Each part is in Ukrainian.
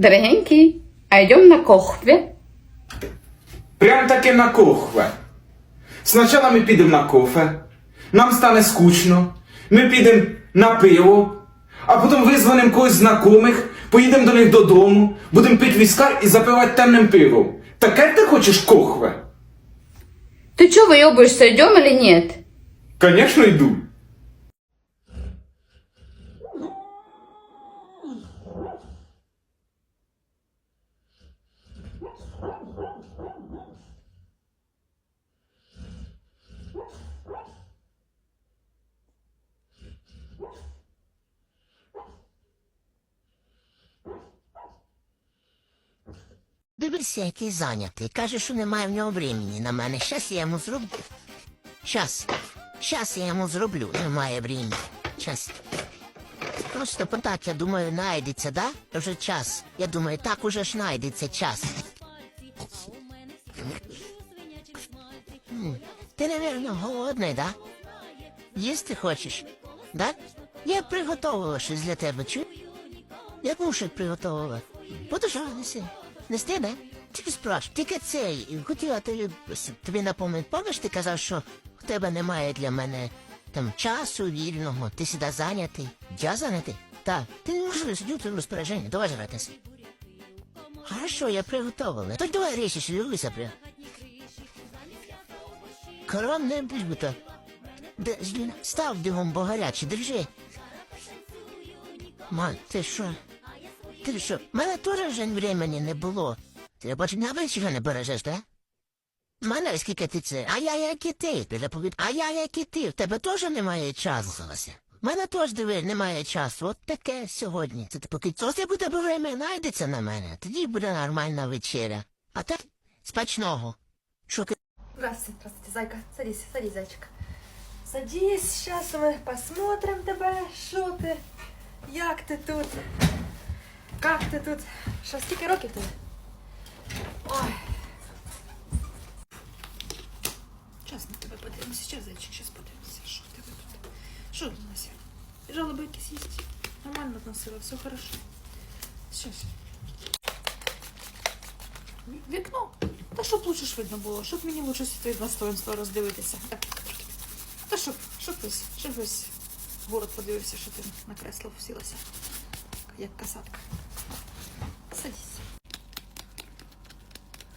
Дорогенький, а йдем на кохве. Прям таки на кохве. Спочатку ми підемо на кофе, нам стане скучно, ми підемо на пиво, а потім визвонимо когось з знайомих, поїдемо до них додому, будемо пити віскар і запивати темним пивом. Таке ти хочеш кохве? Ты чё выебываешься, идем или нет? Конечно, йду. Дивися, який зайнятий. Каже, що немає в нього времени на мене. Щас я йому зроблю. Щас. Щас я йому зроблю. Немає времени. Щас. Просто так, я думаю, знайдеться, да? Вже час. Я думаю, так уже ж знайдеться час. Ти, голодний, да? Їсти хочеш? Да? Я приготувала щось для тебе, чу? Я кушать приготувала. Будеш неси. Нести, не? Тільки спраш, тільки цей. Хотіла тобі, тобі напомнити, пам'ятаєш, ти казав, що в тебе немає для мене там часу вільного, ти сюди зайнятий. Я зайнятий? Так. Ти не можеш сидіти в розпорядженні, давай жратися. Хорошо, я приготовила. То давай речі, що дивися. Корон не блюдо. Де, став бігом, бо гарячий, держи. Ман, ти що? Ти що? Мене теж вже времени не було. Ти бачу, не чого не бережеш, да? Мене скільки ти це? А я як і ти, ти заповід. А я як і ти, в тебе теж немає часу. Мене теж диви, немає часу. От таке сьогодні. Це поки це буде время знайдеться на мене, тоді буде нормальна вечеря. А так, спачного. Ти? Здравствуйте, здравствуйте, зайка. Садись, садись, зайчик. Садись, сейчас мы посмотрим тебе, що ти, як ти тут, як ти тут. Що, скільки років тобі? Ой. Час на тебе подивимося, зараз, зайчик, зараз подивимося, що в тебе тут. Що у нас? Жалоби якісь є? Нормально относила, все хорошо. Сейчас. Вікно? Та щоб лучше ж видно було, щоб мені лучше свої достоинства роздивитися. Та щоб, щоб ось, щоб ось город подивився, що ти на кресло всілася, як касатка. Садись.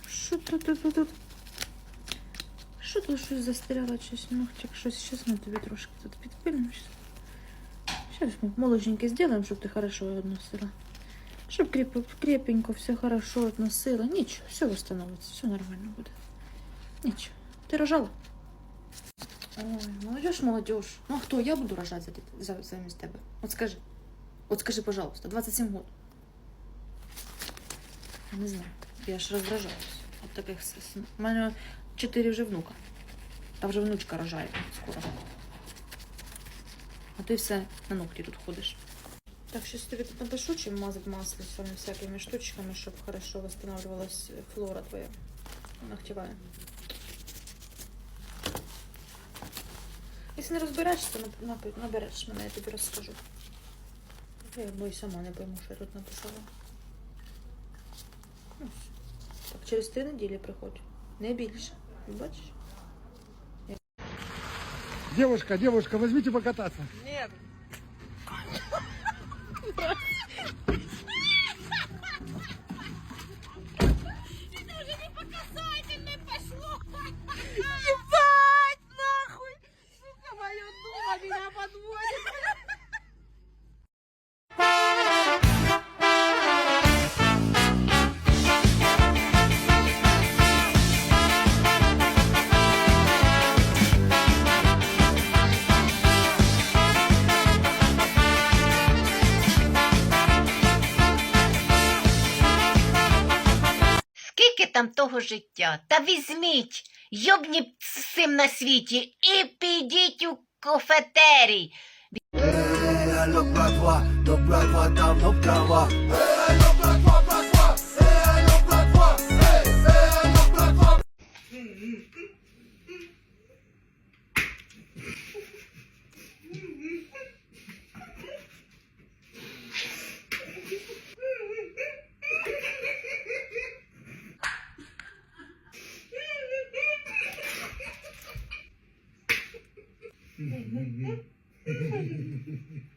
Що тут, тут, тут, тут? Що тут щось застряло, щось ногтик, щось, щось ми тобі трошки тут підпильнемо. Сейчас мы моложенько сделаем, чтобы ты хорошо ее относила. Креп- крепенько, все хорошо относила. Ничего, все восстановится, все нормально будет. Ничего. Ты рожала? Ой, молодежь, молодежь. Ну а кто? Я буду рожать за, за, замість тебе. Вот скажи. Вот скажи, пожалуйста, 27 год. Не знаю. Я ж роздражаюсь. От таких У мене 4 вже внука. Та вже внучка рожає скоро. А ти все на ногті тут ходиш. Так, щось тобі тут напишу, чим мазати масло з цими всякими штучками, щоб хорошо восстанавливалась флора твоя ногтевая. Якщо не розберешся, нап- нап- набереш мене, я тобі розкажу. Я бо й сама не пойму, що я тут написала. Ну, все. Так, через три неділі приходь. Не більше. Бачиш? Девушка, девушка, возьмите покататься. Скільки Там того життя? Та візьміть, йобні всім на світі і підіть у nos plavois. Hehehehe.